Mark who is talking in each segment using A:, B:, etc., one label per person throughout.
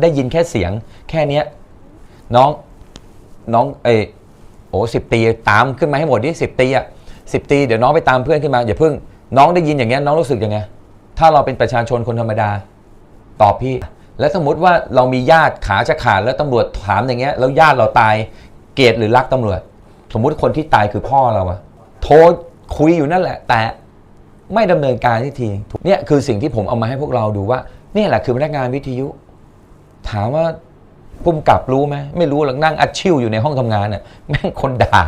A: ได้ยินแค่เสียง แค่เนี้ยน้องน้องเอโอ้สิบตีตามขึ้นมาให้หมดดิสิบตีอะสิบตีเดี๋ยวน้องไปตามเพื่อนขึ้นมาอย่าเพิ่ง น้องได้ยินอย่างเงี้ยน้องรู้สึกยังไงถ้าเราเป็นประชาชนคนธรรมดา ตอบพี่ แล้วสมมติว่าเรามีญาติขาจะขาดแล้วตำรวจถามอย่างเงี้ย แล้วญาติเราตายเกลียดหรือรักตำรวจ สมมุติคนที่ตายคือพ่อเราอะโทรคุยอยู่นั่นแหละ แต่ไม่ดำเนินการทีทีเนี่ยคือสิ่งที่ผมเอามาให้พวกเราดูว่านี่แหละคือพนักงานวิทยุ ถามว่าพุ่มกับรู้ไหมไม่รู้หรอกนั่งอัดชิวอยู่ในห้องทำงานน่ะแม่งคนด่า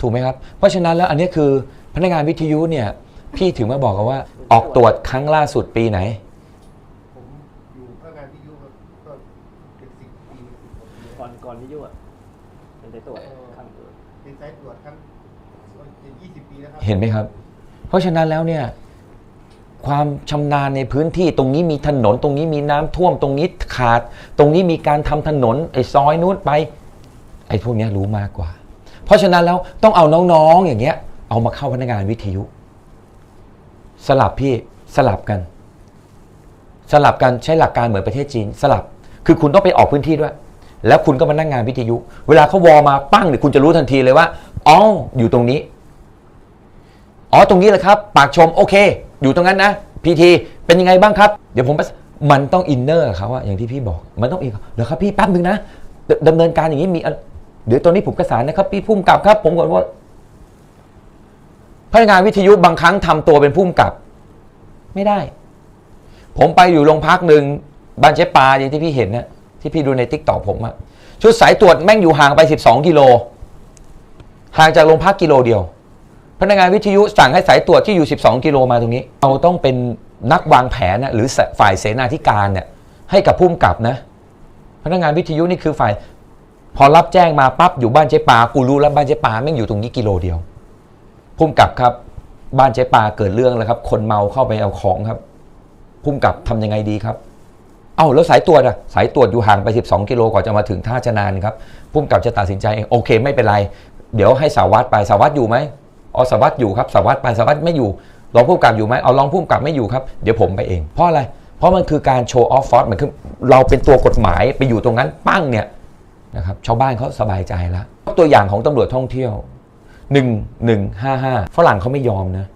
A: ถูกไหมครับ เพราะฉะนั้นแล้วอันนี้คือพนักงานวิทยุเนี่ย พี่ถึงมาบอกกันว่าออกตรวจครั้งล่าสุดปีไหน
B: ผมอยู่พนักงานวิทยุมาก็เป็นสิบปีสิบกว่าปี
C: ก่อนก่อนที่ยุ่อะเป็นไปตรวจข้างตรวจ
B: เป็นสายตรวจครั้งเป็นยี่สิบปีแล้วครั
A: เห็นไหมครับ เพราะฉะนั้นแล้วเนี่ย ความชำนาญในพื้นที่ตรงนี้มีถนน ตรงนี้มีน้ำท่วมตรงนี้ขาด ตรงนี้มีการทำถนนไอ้ซอยนู้นไป ไอ้พวกนี้รู้มากกว่า เพราะฉะนั้นแล้วต้องเอาน้องๆอย่างเงี้ย เอามาเข้าพนักงานวิทยุ สลับพี่สลับกัน สลับกันใช้หลักการเหมือนประเทศจีน สลับคือคุณต้องไปออกพื้นที่ด้วย แล้วคุณก็มานั่งงานวิทยุ เวลาเขาวอมาปั้งเนี่ยคุณจะรู้ทันทีเลยว่าอ๋ออยู่ตรงนี้อ๋อตรงนี้แหละครับ ปากชมโอเค อยู่ตรงนั้นนะพีทีเป็นยังไงบ้างครับ เดี๋ยวผมประสมันต้องอินเนอร์เขาอะอย่างที่พี่บอกมันต้องอีกเดี๋ยวครับพี่แป๊บนึงนะดดำเนินการอย่างนี้มีเดี๋ยวตอนนี้ผมประสานนะครับ พี่พุ่มกับครับ ผมก่อนว่าพนักงานวิทยุบางครั้งทำตัวเป็นพุ่มกับ ไม่ได้ ผมไปอยู่โรงพักหนึ่งบ้านเจ๊ปาอย่างที่พี่เห็นนะที่พี่ดูในทิกตอกผมอะชุดสายตรวจแม่งอยู่ห่างไป 12 กิโล ห่างจากโรงพักกิโลเดียว พนักงานวิทยุสั่งให้สายตรวจที่อยู่ 12 กิโลมาตรงนี้ เราต้องเป็นนักวางแผนนะหรือฝ่ายเสนาธิการเนี่ยให้กับผู้กำกับนะ พนักงานวิทยุนี่คือฝ่าย พอรับแจ้งมาปั๊บอยู่บ้านเจ๊ปากูรู้แล้วบ้านเจ๊ปาแม่งอยู่ตรงนี้กิโลเดียวผู้กำกับครับ บ้านเจ๊ปาเกิดเรื่องแล้วครับ คนเมาเข้าไปเอาของครับผู้กำกับทำยังไงดีครับเอ้าแล้วสายตรวจอะสายตรวจอยู่ห่างไป 12 กิโลกว่าจะมาถึงท่าชนานครับผู้กำกับจะตัดสินใจเองโอเค ไม่เป็นไร เดี๋ยวให้สาวัตรไปสาวัตรอยู่ไหม อ๋อสารวัตรอยู่ครับสารวัตรไปสารวัตรไม่อยู่รองผู้กำกับอยู่ไหมเอารองผู้กำกับไม่อยู่ครับเดี๋ยวผมไปเองเพราะอะไร เพราะมันคือการโชว์ออฟฟอร์มันคือเราเป็นตัวกฎหมายไปอยู่ตรงนั้นปั้งเนี่ยนะครับชาวบ้านเขาสบายใจแล้วตัวอย่างของตำรวจท่องเที่ยวหนึ่งหนึ่งห้าห้าฝรั่งเขาไม่ยอมนะ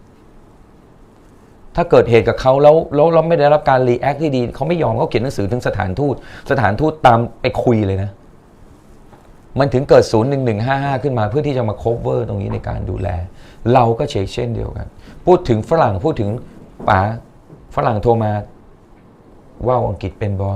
A: ถ้าเกิดเหตุกับเขาแล้วแล้วเราไม่ได้รับการรีแอคที่ดีเขาไม่ยอมเขาเขียนหนังสือถึงสถานทูต สถานทูตตามไปคุยเลยนะ มันถึงเกิดศูนย์หนึ่งหนึ่งห้าห้าขึ้นมาเพื่อที่จะมา cover ตรงนี้ในการดูแล เราก็เชกเช่นเดียวกัน พูดถึงฝรั่งพูดถึงป๋าฝรั่งโทรมาว่าวอังกฤษเป็นบอ